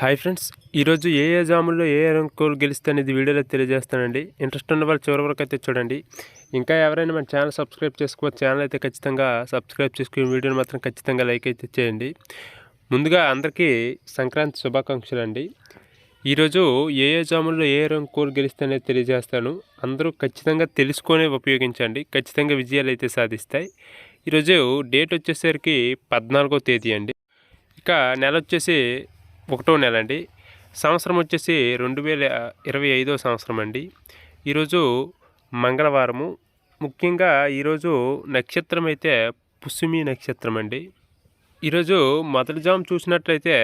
Hi friends ఈరోజు ఏ ఏ జాముల్లో ఏ ఏ రంగులు గెలిస్తే అనేది వీడియోలో తెలియజేస్తానండి. ఇంట్రెస్ట్ ఉన్న వాళ్ళు చివరి వరకు అయితే చూడండి. ఇంకా ఎవరైనా మన ఛానల్ సబ్స్క్రైబ్ చేసుకోవచ్చు ఛానల్ అయితే ఖచ్చితంగా సబ్స్క్రైబ్ చేసుకుని వీడియోని మాత్రం ఖచ్చితంగా లైక్ అయితే చేయండి. ముందుగా అందరికీ సంక్రాంతి శుభాకాంక్షలు అండి. ఈరోజు ఏ ఏ జాముల్లో ఏ ఏ రంగు గెలిస్తే అనేది తెలియజేస్తాను. అందరూ ఖచ్చితంగా తెలుసుకొని ఉపయోగించండి. ఖచ్చితంగా విజయాలు అయితే సాధిస్తాయి. ఈరోజు డేట్ వచ్చేసరికి పద్నాలుగో తేదీ అండి. ఇక నెల వచ్చేసి ఒకటో నెల అండి సంవత్సరం వచ్చేసి రెండు వేల ఇరవై ఐదో సంవత్సరం అండి. ఈరోజు మంగళవారము. ముఖ్యంగా ఈరోజు నక్షత్రం అయితే పుష్మి నక్షత్రం అండి. ఈరోజు మొదటి జాము చూసినట్లయితే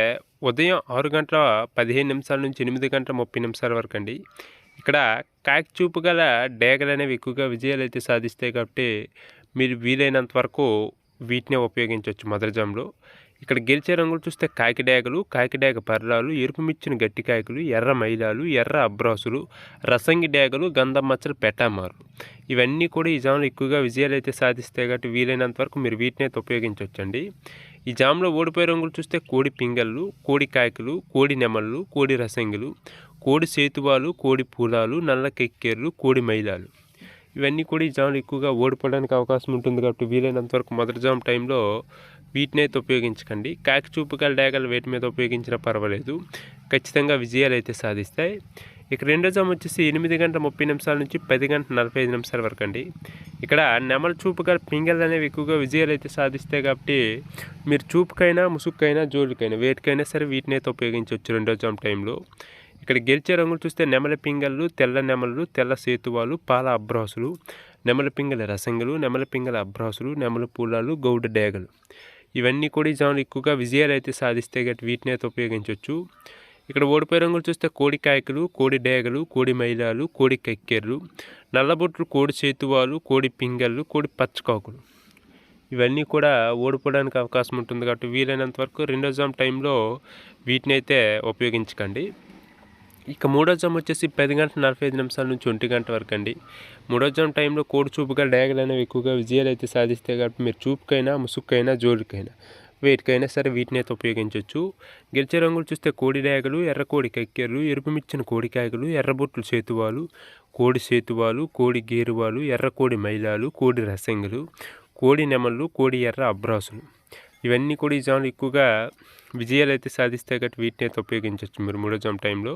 ఉదయం ఆరు గంటల పదిహేను నిమిషాల నుంచి ఎనిమిది గంటల ముప్పై నిమిషాల వరకు అండి. ఇక్కడ కాకిచూపు గల డేగలు అనేవి ఎక్కువగా విజయాలు అయితే సాధిస్తాయి కాబట్టి మీరు వీలైనంత వరకు వీటినే ఉపయోగించవచ్చు మొదటి జాములో ఇక్కడ గెలిచే రంగులు చూస్తే కాకిడేగలు కాకిడేగ పర్రాలు ఎరుపు మిచ్చిన గట్టి కాయకులు ఎర్ర మైలాలు ఎర్ర అబ్రాసులు రసంగి డేగలు గంధం మచ్చలు పెట్టామారు. ఇవన్నీ కూడా ఈ జామ్లో ఎక్కువగా విజయాలు అయితే సాధిస్తాయి కాబట్టి వీలైనంత వరకు మీరు వీటిని అయితే ఉపయోగించవచ్చండి ఈ జామ్లో ఓడిపోయే రంగులు చూస్తే కోడి పింగళ్ళు కోడి కాయకులు కోడి నెమళ్ళు కోడి రసంగులు కోడి సేతువాలు కోడి పూలాలు నల్ల కెక్కేర్లు కోడి మైలాలు. ఇవన్నీ కూడా ఈ జాములు ఎక్కువగా ఓడిపోవడానికి అవకాశం ఉంటుంది కాబట్టి వీలైనంత వరకు మొదటి జామ్ టైంలో వీటిని అయితే ఉపయోగించకండి. కాకి చూపుకల డేగలు వేటి మీద ఉపయోగించినా పర్వాలేదు. ఖచ్చితంగా విజయాలు అయితే సాధిస్తాయి. ఇక రెండో జామ్ వచ్చేసి ఎనిమిది గంటల ముప్పై నిమిషాల నుంచి పది గంటల నలభై ఐదు నిమిషాల వరకు అండి. ఇక్కడ నెమల చూపుకల పింగళ్ళు అనేవి ఎక్కువగా విజయాలు అయితే సాధిస్తాయి కాబట్టి మీరు చూపుకైనా ముసుగుకైనా జోలుకైనా వేటికైనా సరే వీటిని అయితే ఉపయోగించవచ్చు రెండో జామ్ టైంలో. ఇక్కడ గెలిచే రంగులు చూస్తే నెమల పింగళ్ళు తెల్ల నెమలు తెల్ల సేతువాలు పాల అబ్రాసులు నెమల పింగళ రసంగులు నెమల పింగళ అబ్రాసులు నెమల పూలాలు గౌడ డేగలు. ఇవన్నీ కూడా ఈ జాములు ఎక్కువగా విజయాలు అయితే సాధిస్తే గట్టి వీటిని అయితే ఉపయోగించవచ్చు ఇక్కడ ఓడిపోయే రంగులు చూస్తే కోడి కాయకులు కోడి డేగలు కోడి మైలాలు కోడి కక్కెర్లు నల్లబొట్లు కోడి చేతువాలు కోడి పింగళ్ళు కోడి పచ్చకాకులు. ఇవన్నీ కూడా ఓడిపోవడానికి అవకాశం ఉంటుంది కాబట్టి వీలైనంత వరకు రెండో జామ్ టైంలో వీటిని అయితే ఉపయోగించకండి. ఇక మూడో జామ్ వచ్చేసి పది గంటల నలభై ఐదు నిమిషాల నుంచి ఒంటి గంట వరకు అండి. మూడో జామ్ టైంలో కోడి చూపుగా డయాగల్ అనేవి ఎక్కువగా విజయాలు అయితే సాధిస్తాయి కాబట్టి మీరు చూపుకైనా ముసుక్కైనా జోలికైనా వేటికైనా సరే వీటిని అయితే ఉపయోగించవచ్చు గెలిచే రంగులు చూస్తే కోడి డయాగలు ఎర్ర కోడి కక్కెర్లు ఎరుపు మిచ్చిన కోడికాయలు ఎర్రబొట్లు సేతువాలు కోడి సేతువాలు కోడి గేరువాలు ఎర్ర కోడి మైలాలు కోడి రసంగులు కోడి నెమళ్ళు కోడి ఎర్ర అబ్రాసులు. ఇవన్నీ కూడా ఈ జాములు ఎక్కువగా విజయాలు అయితే సాధిస్తే గట్టి వీటిని అయితే ఉపయోగించవచ్చు. మీరు మూడో టైంలో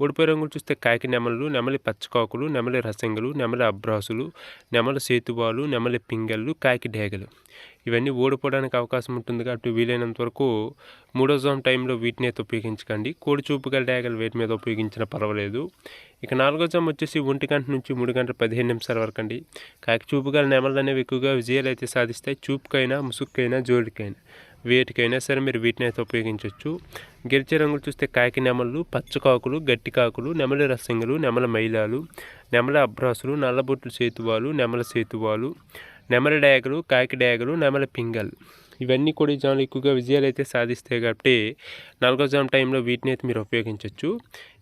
ఓడిపోయే రంగులు చూస్తే కాకి నెమలు నెమలి పచ్చకాకులు నెమలి రసంగులు నెమలి అబ్రాసులు నెమలి సేతువాలు నెమలి పింగళ్ళు కాకి డేగలు ఇవన్నీ ఓడిపోవడానికి అవకాశం ఉంటుంది కాబట్టి వీలైనంత వరకు మూడో జోన్ టైంలో వీటిని అయితే ఉపయోగించకండి. కోడి చూపుగల డేగలు వేటి మీద ఉపయోగించినా పర్వాలేదు. ఇక నాలుగో జామ్ వచ్చేసి ఒంటి గంట నుంచి మూడు గంటల పదిహేను నిమిషాల వరకు అండి. కాకి చూపుగల నెమలు అనేవి ఎక్కువగా విజయాలు అయితే సాధిస్తాయి. చూపుకైనా ముసుక్కైనా జోలికైనా వేటికైనా సరే మీరు వీటిని అయితే ఉపయోగించవచ్చు గెలిచే రంగులు చూస్తే కాకి నెమళ్ళు పచ్చకాకులు గట్టి కాకులు నెమలి రసంగులు నెమల మైలాలు నెమల అబ్రాసులు నల్లబొట్లు సేతువాలు నెమల సేతువాలు నెమల డయాగలు కాకి డయాగలు నెమల పింగల్. ఇవన్నీ కూడా ఈ జాములు ఎక్కువగా విజయాలు అయితే సాధిస్తాయి కాబట్టి నాలుగో జామ్ టైంలో వీటిని అయితే మీరు ఉపయోగించవచ్చు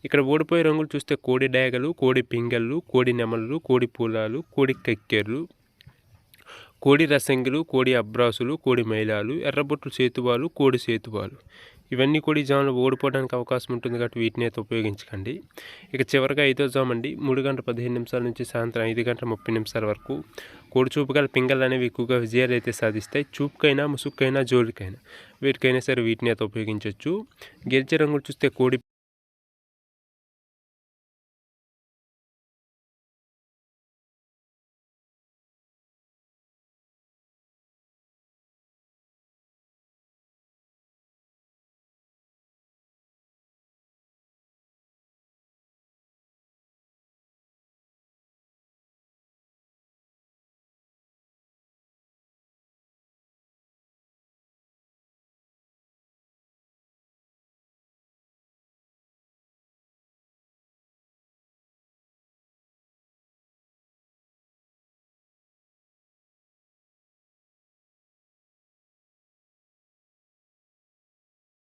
ఇక్కడ ఓడిపోయే రంగులు చూస్తే కోడి డయాగలు కోడి పింగళ్ళు కోడి నెమళ్ళు కోడి పూలాలు కోడి కక్కెర్లు కోడి రసంగిలు కోడి అబ్రాసులు కోడి మైలాలు ఎర్రబొట్లు సేతువాలు కోడి సేతువాలు. ఇవన్నీ కూడా ఈ జాములు ఓడిపోవడానికి అవకాశం ఉంటుంది కాబట్టి వీటిని అయితే ఉపయోగించకండి. ఇక చివరిగా ఐదో జామ్ అండి. మూడు గంటల పదిహేను నిమిషాల నుంచి సాయంత్రం ఐదు గంటల ముప్పై నిమిషాల వరకు కోడి చూపుగల పింగళ్ళు అనేవి ఎక్కువగా విజయాలు అయితే సాధిస్తాయి. చూపుకైనా ముసుక్కైనా జోలికైనా. వీటికైనా సరే వీటిని అయితే ఉపయోగించవచ్చు. గెలిచే రంగులు చూస్తే కోడి